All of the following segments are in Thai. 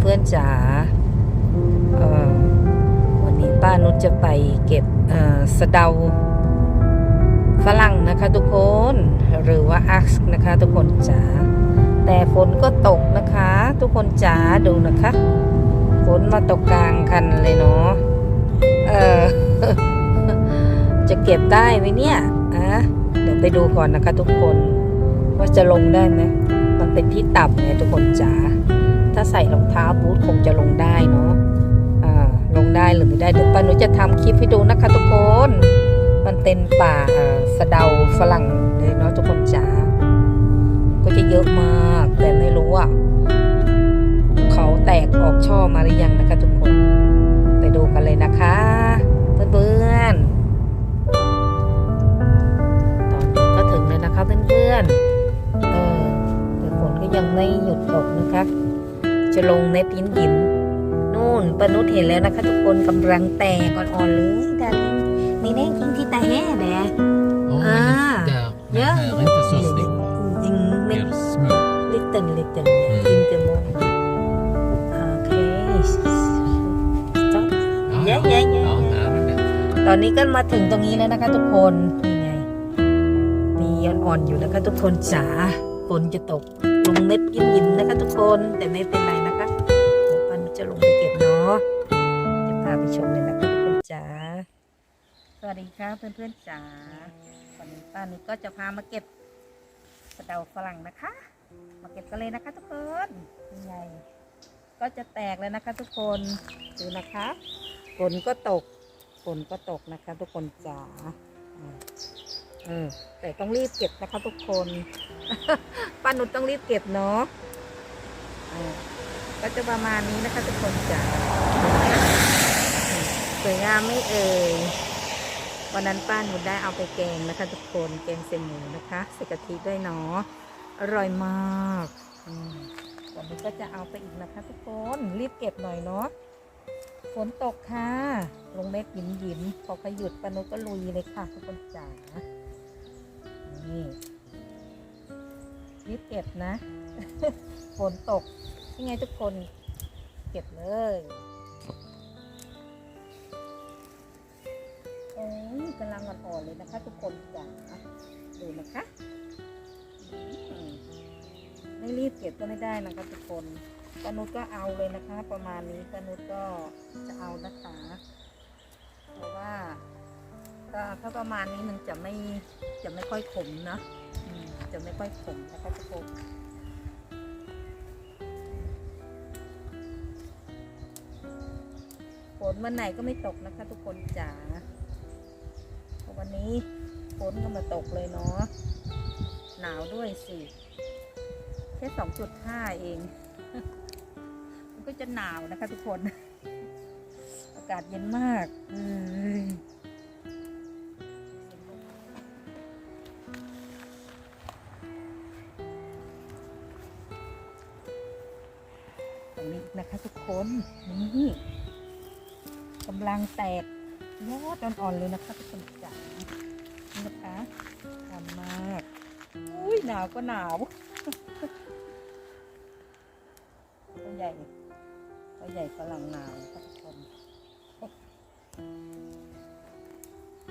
เพื่อนๆจ๋าวันนี้ป้านุชจะไปเก็บเสะเดาฝรั่งนะคะทุกคนหรือว่าอักซ์นะคะ ทุกคนจ๋าแต่ฝนก็ตกนะคะ ทุกคนจ๋าดูนะคะ ฝนมาตกกลางคันเลยเนาะเออจะเก็บได้ไหมเนี่ยอะเดี๋ยวไปดูก่อนนะคะทุกคน ว่าจะลงได้ไหมมันเป็นที่ต่ำเนี่ยทุกคนจ๋า ถ้าใส่รองเท้าบูทคงจะลงได้เนาะอ่าลงได้หรือไม่ได้เดี๋ยวป้าหนูจะทำคลิปให้ดูนะคะทุกคน มันเป็นป่าอ่าสะเดาฝรั่งเลยเนาะทุกคนจ๋าก็จะเยอะมาก แต่ไม่รู้ว่าเขาแตกออกช่อมาหรือยังนะคะทุกคน ไปดูกันเลยนะคะ เพื่อน จะลงในปิ้นหินนู่นปานุษเห็นแล้วนะคะ ทุกคนกำลังแตกอ่อนๆเลยดาริงนี่แน่จริงที่ตาแห่แหละ Oh, Ah. men där. Den Ja. här är inte så stor. จริงไม่ Mer små. ลิตเติ้ลลิตเติ้ลอืมอินเตอร์โมโอเค stop Ja, Ja, ja. ja, ja, ja, ja. här är det. ตอนนี้ก็มาถึงตรงนี้แล้วนะคะ ทุกคนนี่ไงมีอ่อนๆอยู่นะคะ ทุกคนจ๋าฝนจะตกลงเม็ดยิ้มๆนะคะ ทุกคนแต่ไม่เป็นไร จะลงไปเก็บเนาะจะพาไปชมเลยนะคะทุกคนจ๋าสวัสดีครับเพื่อนๆจ๋าวันนี้ป้านุชก็จะพามาเก็บสะเดาฝรั่งนะคะ มาเก็บกันเลยนะคะ ทุกคนนี่ก็จะแตกแล้วนะคะ ทุกคนดูนะคะฝนก็ตกฝนก็ตกนะคะ ทุกคนจ๋าเออแต่ต้องรีบเก็บนะคะ ทุกคนป้านุชต้องรีบเก็บเนาะ ก็จะประมาณนี้นะคะทุกคนจ๋าสวยงามไม่เอ่ยวันนั้นป้านุชได้เอาไปแกงนะคะ ทุกคนแกงเสหมูนะคะใส่กะทิด้วยเนาะอร่อยมากอืมวันนี้ก็จะเอาไปอีกนะคะ ทุกคนรีบเก็บหน่อยเนาะฝนตกค่ะลงเม็ดหยิมหยิมพอขยุดปานุก็ลุยเลยค่ะ ทุกคนจ๋านี่รีบเก็บนะ ฝนตกยังไงทุกคนเก็บเลยโอ้ยกำลังอ่อนๆเลยนะคะ ทุกคนจ๋าดูนะคะไม่รีบเก็บก็ไม่ได้นะคะทุกคนปนุชก็เอาเลยนะคะ ประมาณนี้ปนุชก็จะเอานะคะเพราะว่าก็ถ้าประมาณนี้มันจะไม่จะไม่ค่อยขมนะจะไม่ค่อยขมนะคะทุกคน ฝนวันไหนก็ไม่ตกนะคะ ทุกคนจ๋าวันนี้ฝนก็มาตกเลยเนาะหนาวด้วยสิแค่สองจุดห้าเอง มันก็จะหนาวนะคะ ทุกคน อากาศเย็นมากอ้ยตรงนี้นะคะทุกคน นี่ กำลังแตกยอดอ่อนๆเลยนะคะทุกคนจ๋านะคะอ่อนมาก อุ้ยหนาวก็หนาวตัวใหญ่ตัวใหญ่ฝรั่งหนาวค่ะทุกคน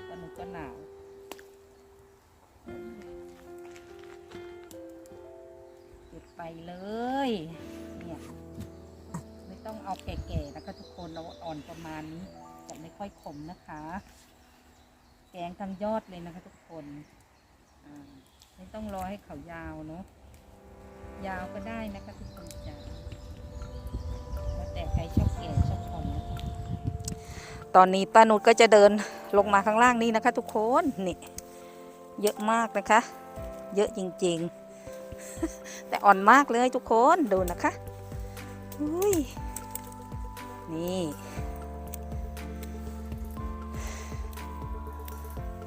ตอนนี้ก็หนาวเก็บไปเลย ต้องเอาแก่ๆนะคะทุกคนเราอ่อนประมาณนี้จะไม่ค่อยขมนะคะ แกงทั้งยอดเลยนะคะทุกคนไม่ต้องรอให้เขายาวเนาะยาวก็ได้นะคะทุกคนจ้าแล้วแต่ใครชอบแก่ชอบอ่อนะคะตอนนี้ป้านุชก็จะเดินลงมาข้างล่างนี้นะคะ ทุกคนนี่เยอะมากนะคะ เยอะจริงๆ แต่อ่อนมากเลยทุกคนดูนะคะอุ้ย นี่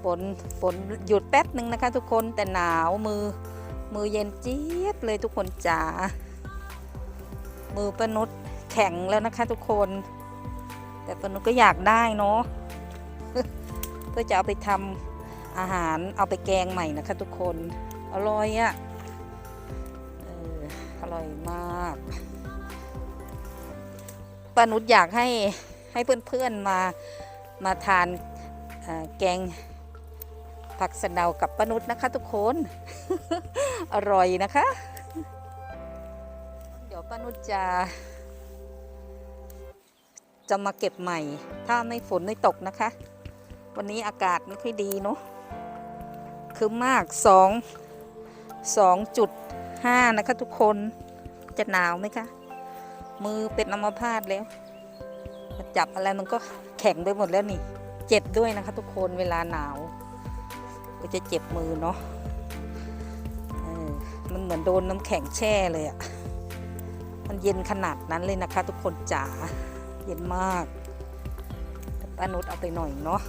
ฝนฝนหยุดแป๊บหนึ่งนะคะ ทุกคนแต่หนาวมือ มือเย็นเจี๊ยบเลยทุกคนจ๋ามือปานุษแข็งแล้วนะคะ ทุกคน แต่ปานุษก็อยากได้เนาะเพื่อจะเอาไปทำอาหารเอาไปแกงใหม่นะคะ ทุกคน อร่อยอะ่ะอออร่อยมาก ป้านุชอยากให้ให้เพื่อนๆมามาทานแกงผักสะเดากับป้านุชนะคะทุกคน อร่อยนะคะ เดี๋ยวป้านุชจะจะมาเก็บใหม่ ถ้าไม่ฝนไม่ตกนะคะ วันนี้อากาศไม่ค่อยดีเนาะคือมากสองสองจุดห้านะคะทุกคนจะหนาวไหมคะ มือเป็นอัมพาตแล้วมาจับอะไรมันก็แข็งไปหมดแล้วนี่ เจ็บด้วยนะคะ ทุกคนเวลาหนาว ก็จะเจ็บมือเนาะมันเหมือนโดนน้ำแข็งแช่เลยอะมันเย็นขนาดนั้นเลยนะคะ ทุกคนจ๋า เย็นมากป้านุชเอาไปหน่อยเนาะ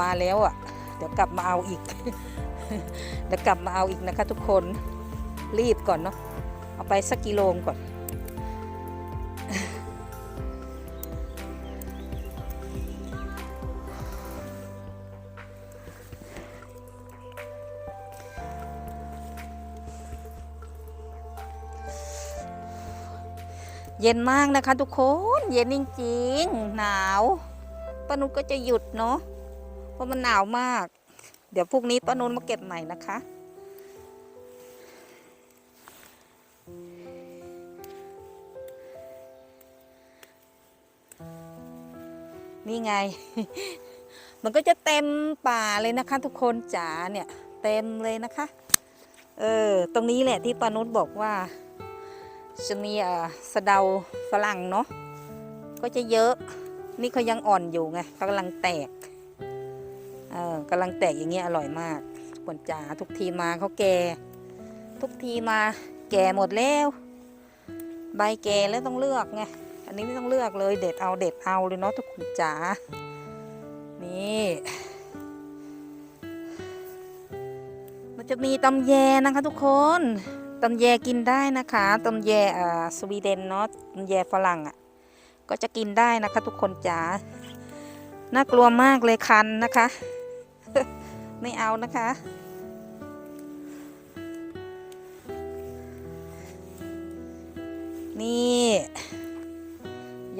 มาแล้วอะ่ะ เดี๋ยวกลับมาเอาอีก เดี๋ยวกลับมาเอาอีกนะคะ ทุกคน รีบก่อนเนาะ เอาไปสักกิโลก่อน ย็นมากนะคะ ทุกคนเย็นจริงๆหนาวป้านุชก็จะหยุดเนาะเพราะมันหนาวมาก เดี๋ยวพรุ่งนี้ป้านุชมาเก็บใหม่นะคะ นี่ไง มันก็จะเต็มป่าเลยนะคะ ทุกคนจ๋าเนี่ย เต็มเลยนะคะ เออ ตรงนี้แหละที่ป้านุชบอกว่า จะมีอ่อสะเดาฝรั่งเนาะก็จะเยอะ นี่เขายังอ่อนอยู่ไงกำลังแตกเออกำลังแตกอย่างเงี้ยอร่อยมากผลจ๋าทุกทีมาเขาแก่ ทุกทีมาแก่หมดแล้ว ใบแก่แล้วต้องเลือกไงอันนี้ไม่ต้องเลือกเลยเด็ดเอาเด็ดเอาเลยเนาะทุกคนจ๋านี่มันจะมีตำแยนะคะทุกคน ตำแยกินได้นะคะตำแยอ่าสวีเดนเนาะตำแยฝรั่งอะ่ะก็จะกินได้นะคะทุกคนจ๋าน่ากลัวมากเลยคันนะคะ ไม่เอานะคะ นี่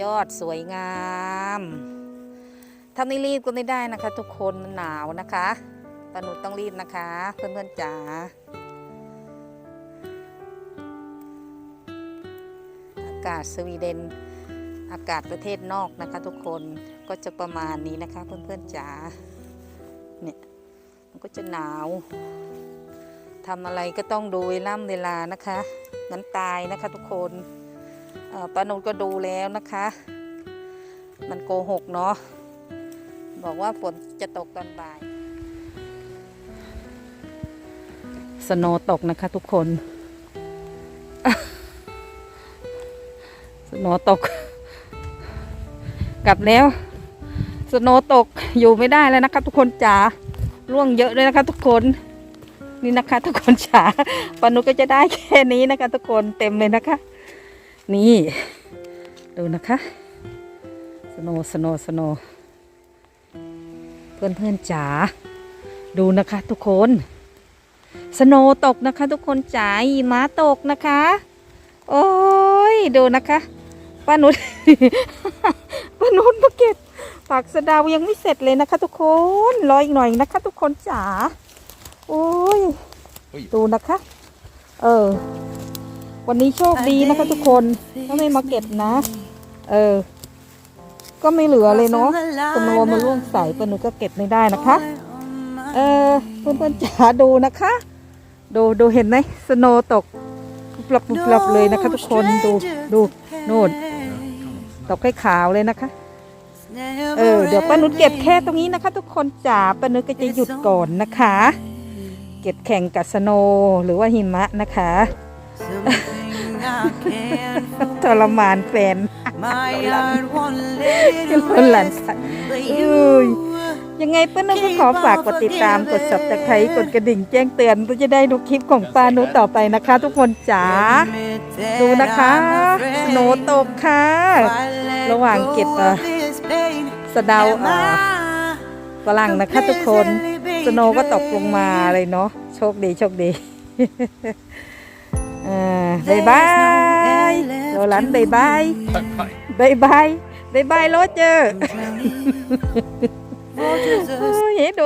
ยอดสวยงามถ้าไม่รีบก็ไม่ได้นะคะ ทุกคนมันหนาวนะคะตาหนุต้องรีบนะคะ เพื่อนๆจ๋าากาศสวีเดน อากาศประเทศนอกนะคะทุกคนก็จะประมาณนี้นะคะเพื่อนๆจ๋าเนี่ยมันก็จะหนาวทำอะไรก็ต้องดูเวล่ำเวลานะคะงั้นตายนะคะทุกคนป้านุก็ดูแล้วนะคะ มันโกหกเนาะบอกว่าฝนจะตกตอนบ่าย สโนตกนะคะทุกคน สโนตก กลับแล้ว สโนตกอยู่ไม่ได้แล้วนะคะทุกคนจ๋าร่วงเยอะเลยนะคะทุกคน นี่นะคะ ทุกคนจ๋าปานุก็จะได้แค่นี้นะคะ ทุกคนเต็มเลยนะคะ นี่ดูนะคะ สโนสโนสโนเพื่อนเพื่อนจ๋าดูนะคะทุกคน สโนตกนะคะ ทุกคนจ๋าหิมะตกนะคะ โอ้ย ดูนะคะ ป้านุช ป้านุชมาเก็บผักสะเดายังไม่เสร็จเลยนะคะ ทุกคนรออีกหน่อยนะคะ ทุกคนจ๋าโอ้ยอุ้ยดูนะคะ เออ วันนี้โชคดีนะคะ ทุกคนถ้าไม่มาเก็บนะ เออ ก็ไม่เหลือเลยเนาะสโนว์มาล่วงใส่ป้านุชก็เก็บไม่ได้นะคะ เออเพื่อนๆจ๋าดูนะคะ ดูดูเห็นไหมสโนว์ตกปลับปลับเลยนะคะ ทุกคนดูดูนู่น ตกให้ขาวเลยนะคะ เออเดี๋ยวป้านุชเก็บแค่ตรงนี้นะคะ ทุกคนจ๋าป้านุชก็จะหยุดก่อนนะคะ เก็บแข่งกับสโนว์หรือว่าหิมะนะคะทรมานแฟนคนหลานสัตว์อุ้ยยังไงป้านุชก็ขอฝากกดติดตามกด subscribe กดกระดิ่งแจ้งเตือนเพื่อจะได้ดูคลิปของป้านุชต่อไปนะคะ ทุกคนจ๋าดูนะคะ สโนว์ตกค่ะ ระหว่างเก็บสะเดาฝรั่งนะคะทุกคน สโนก็ตกลงมาเลยเนาะ โชคดีโชคดีอ่าบายบายโรลันบายบายบายบายบายบายโรเจอร์โอ้ยเฮโด